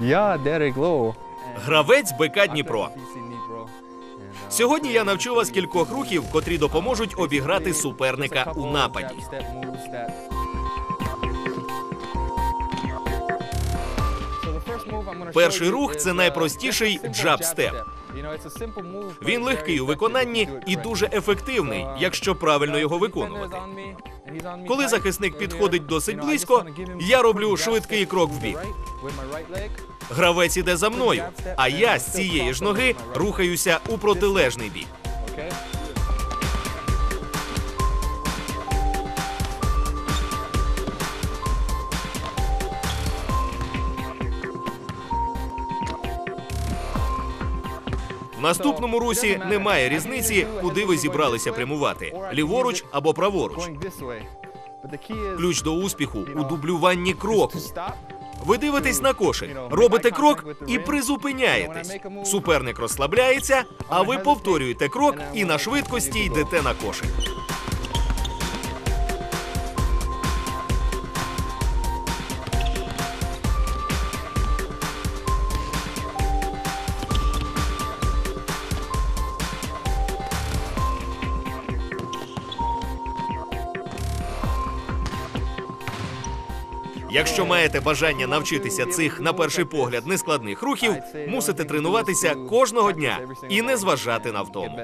Yeah, Derek Lowe. Гравець БК Дніпро. Сьогодні я навчу вас кількох рухів, котрі допоможуть обіграти суперника у нападі. Перший рух це найпростіший джаб-степ. Він легкий у виконанні і дуже ефективний, якщо правильно його виконувати. Коли захисник підходить досить близько, я роблю швидкий крок вбік. Гравець іде за мною, а я з цієї ж ноги рухаюся у протилежний бік. В наступному русі немає різниці, куди ви зібралися прямувати ліворуч або праворуч. Ключ до успіху у дублюванні кроку. Ви дивитесь на кошик, робите крок і призупиняєтесь. Суперник розслабляється, а ви повторюєте крок і на швидкості йдете на кошик. Якщо маєте бажання навчитися цих, на перший погляд, нескладних рухів, мусите тренуватися кожного дня і не зважати на втому.